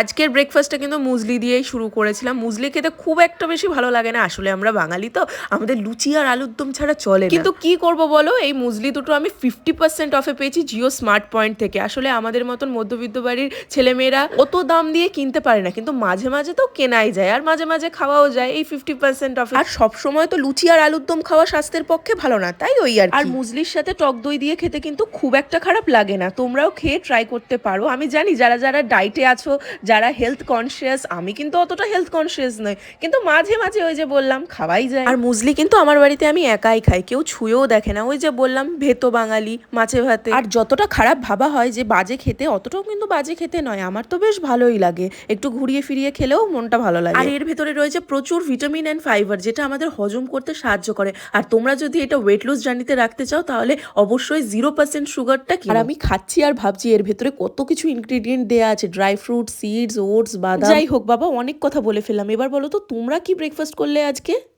আজকের ব্রেকফাস্টটা কিন্তু মুজলি দিয়েই শুরু করেছিলাম। মুজলি খেতে খুব একটা বেশি ভালো লাগে না আসলে আমরা বাঙালি তো আমাদের লুচি আর আলুর দম ছাড়া চলে কিন্তু কি করব বলো এই মুজলি দুটো আমি ফিফটি পার্সেন্ট অফে পেয়েছি জিও স্মার্ট পয়েন্ট থেকে। আসলে আমাদের মতন মধ্যবিত্ত বাড়ির ছেলেমেয়েরা অত দাম দিয়ে কিনতে পারে না কিন্তু মাঝে মাঝে তো কেনাই যায় আর মাঝে মাঝে খাওয়াও যায় এই ফিফটি পার্সেন্ট অফে আর সবসময় তো লুচি আর আলুর দম খাওয়া স্বাস্থ্যের পক্ষে ভালো না তাই ওই আর আর মুজলির সাথে টক দই দিয়ে খেতে কিন্তু খুব একটা খারাপ লাগে না তোমরাও খেয়ে ট্রাই করতে পারো। আমি জানি যারা যারা ডাইটে আছো যারা হেলথ কনসিয়াস আমি কিন্তু অতটা হেলথ কনসিয়াস নই। কিন্তু মাঝে মাঝে ওই যে বললাম খাওয়াই যায়। আর মুজলি কিন্তু আমার বাড়িতে আমি একাই খাই কেউ ছুঁয়েও দেখে না। ওই যে বললাম ভেতো বাঙালি মাছে ভাতে। আর যতটা খারাপ ভাবা হয় যে বাজে খেতে অতটাও কিন্তু বাজে খেতে নয়। আমার তো বেশ ভালোই লাগে। একটু ঘুরিয়ে ফিরিয়ে খেলেও মনটা ভালো লাগে। আর এর ভেতরে রয়েছে প্রচুর ভিটামিন অ্যান্ড ফাইবার যেটা আমাদের হজম করতে সাহায্য করে। আর তোমরা যদি এটা ওয়েট লুজ জার্নিতে রাখতে চাও তাহলে অবশ্যই জিরো পার্সেন্ট সুগারটা আর আমি খাচ্ছি আর ভাবছি এর ভেতরে কত কিছু ইনগ্রিডিয়েন্ট দেওয়া আছে। ড্রাই ফ্রুট সিডস ওটস, বাদাম। যাই হোক বাবা, অনেক কথা বলে ফেললাম। এবার বলো তো, তোমরা কি ব্রেকফাস্ট করলে আজকে?